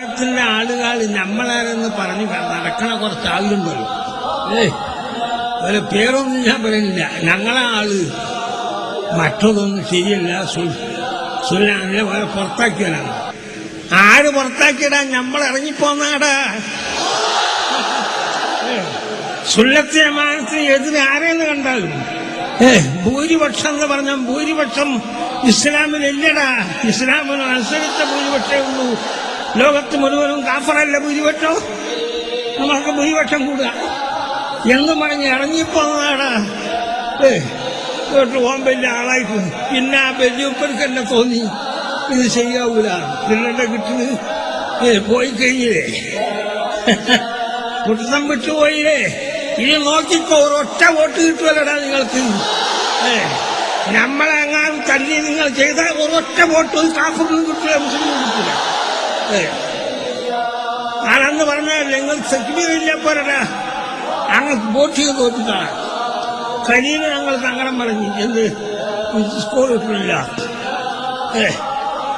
ത്തിന്റെ ആളുകൾ നമ്മളാരെന്ന് പറഞ്ഞു നടക്കണ കുറച്ച് ആളുണ്ടല്ലോ ഏ ഒരു പേരൊന്നും ഞാൻ പറയുന്നില്ല. ഞങ്ങളെ ആൾ മറ്റതൊന്നും ശരിയല്ല. സുല്ലാനെ വേറെ പുറത്താക്കിയവരാണ് ആര് പുറത്താക്കിയടാ? നമ്മൾ ഇറങ്ങിപ്പോന്നാടാ. സുല്ലത്തെ മാനത്തിന് എതിരെ ആരെന്ന് കണ്ടാലും. ഏ ഭൂരിപക്ഷം എന്ന് പറഞ്ഞാൽ ഭൂരിപക്ഷം ഇസ്ലാമിലില്ലടാ. ഇസ്ലാമിന് അനുസരിച്ച ഭൂരിപക്ഷമേ ഉള്ളൂ. ലോകത്ത് മുഴുവനും കാഫറല്ല ഭൂരിപക്ഷം. നമ്മൾക്ക് ഭൂരിപക്ഷം കൂടുക. എന്ന് പറഞ്ഞ് ഇറങ്ങിപ്പോന്നതാണ് വലിയ ആളായിട്ട് പിന്നെ ആ വലിയപ്പർക്ക് എന്നെ തോന്നി. ഇത് ശരിയാവൂല. പിള്ളേരുടെ കിട്ടുന്നത്? പോയി കഴിഞ്ഞില്ലേ? കുട്ടം വിട്ടുപോയില്ലേ ഇനി നോക്കിക്കോ ഒരൊറ്റ വോട്ട് കിട്ടുമല്ലടാ നിങ്ങൾക്ക്. ഏ നമ്മളെങ്ങാൻ തല്ലി നിങ്ങൾ ചെയ്ത ഒരൊറ്റ വോട്ട് കാഫറിനും കിട്ടില്ല മുസ്ലിം കിട്ടില്ല ഞാനന്ന് പറഞ്ഞാൽ നിങ്ങൾ സെക്യൂരില്ല പോരടാ. ഞങ്ങൾക്ക് വോട്ട് ചെയ്ത് തോറ്റിട്ടാണ് കഴിയുന്ന ഞങ്ങൾ സങ്കടം പറഞ്ഞു. എന്ത്? സ്കോർ കിട്ടില്ല ഏ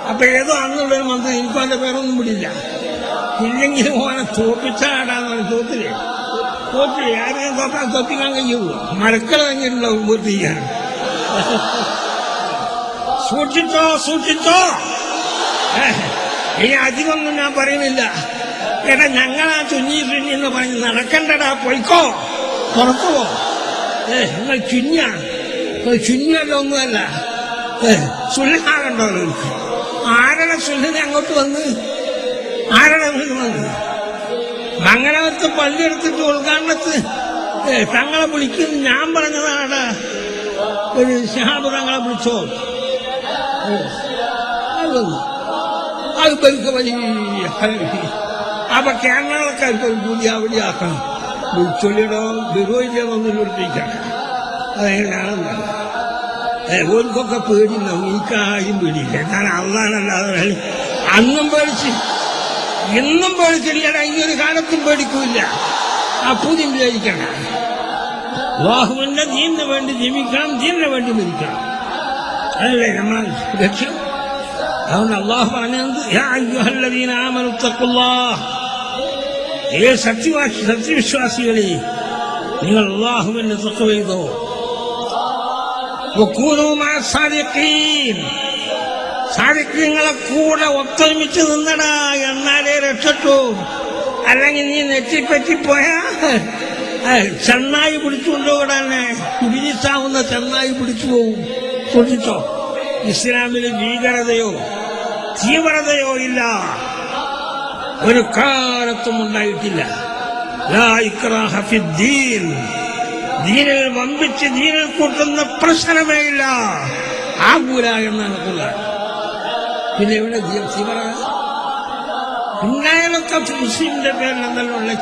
അപ്പൊ ഏതോ അന്നുള്ളൊരു മന്ത്രി അതിന്റെ പേരൊന്നും വിടില്ല. ഇല്ലെങ്കിലും ഓനെ തോപ്പിച്ചാടാന്ന് തോത്തില്ലേ? തോറ്റില്ലേ ആരെയും തോക്കാൻ തോപ്പിക്കാൻ കഴിയുള്ളൂ മരക്കൾ കഴിഞ്ഞിട്ടുണ്ടാവും ചെയ്യാൻ. സൂക്ഷിച്ചോ സൂക്ഷിച്ചോ. ഇനി അധികമൊന്നും ഞാൻ പറയുന്നില്ല. എടാ ഞങ്ങളാ ചുഞ്ഞി ചുഞ്ഞി എന്ന് പറഞ്ഞ് നടക്കണ്ടടാ പൊയ്ക്കോ. പുറത്തു പോ. ഏ നിങ്ങൾ ചുഞ്ഞാണ് ചുഞ്ഞല്ല ഒന്നുമല്ല. നിങ്ങൾക്ക്? ആരുടെ സുല്ലിനെ അങ്ങോട്ട് വന്ന്? ആരുടെ വന്ന്? മംഗളത്ത് പള്ളിയെടുത്തിട്ട് ഉദ്ഘാടനത്ത് തങ്ങളെ വിളിക്കുന്നു. ഞാൻ പറഞ്ഞതാണ് ഒരു ഷഹാബ് തങ്ങളെ വിളിച്ചോ? പെരുക്ക് വലിയ. അപ്പൊ കേരളക്കാർക്ക് ഒരു കൂടി അവിടെ ആക്കണം വിളിച്ചൊല്ലിടോ ബിറോയില്ലെന്നൊന്നും വിളിപ്പിക്കണം അതെങ്ങനെയാണെന്ന് പേടി ഓർക്കൊക്കെ എനിക്കാരും പേടിയില്ല. കാരണം അള്ളാനല്ലാതെ അന്നും പേടിച്ച് ഇന്നും പേടിച്ചില്ലടാ ഈ ഒരു കാലത്തും പേടിക്കൂല അപ്പൂതിയും വിചാരിക്കണ ബാഹുവിന്റെ ദീനിന് വേണ്ടി ജീവിക്കണം ദീനിന് വേണ്ടി മരിക്കണം. അതല്ലേ നമ്മൾ ലക്ഷ്യം? അതുകൊണ്ട് അള്ളാഹു പറഞ്ഞത് ഏ സത്യവാസി സത്യവിശ്വാസികളെ നിങ്ങൾ അള്ളാഹുവിന്റെ തഖ്വ ചെയ്തോ. സാധിക്കങ്ങളെ കൂടെ ഒത്തൊരുമിച്ച് നിന്നടാ എന്നാലേ രക്ഷട്ടു അല്ലെങ്കിൽ നീ നെറ്റിപ്പറ്റി പോയാ ചെന്നായി പിടിച്ചുകൊണ്ടുപോകടാനെ കുടിച്ചാവുന്ന ചെന്നായി പിടിച്ചു പോവും. സൂക്ഷിച്ചോ. ഇസ്ലാമിൽ ഭീകരതയോ തീവ്രതയോ ഇല്ല. ഒരു കാലത്തും ഉണ്ടായിട്ടില്ല. ദീനിൽ വമ്പിച്ച് ദീനിൽ കൂട്ടുന്ന പ്രശ്നമേ ഇല്ല. ആകൂല എന്നാണ് ഖുർആൻ. പിന്നെ ഇവിടെ തീവ്രത? മുസ്ലിമിന്റെ പേരിൽ എന്തെല്ലാം ഉള്ള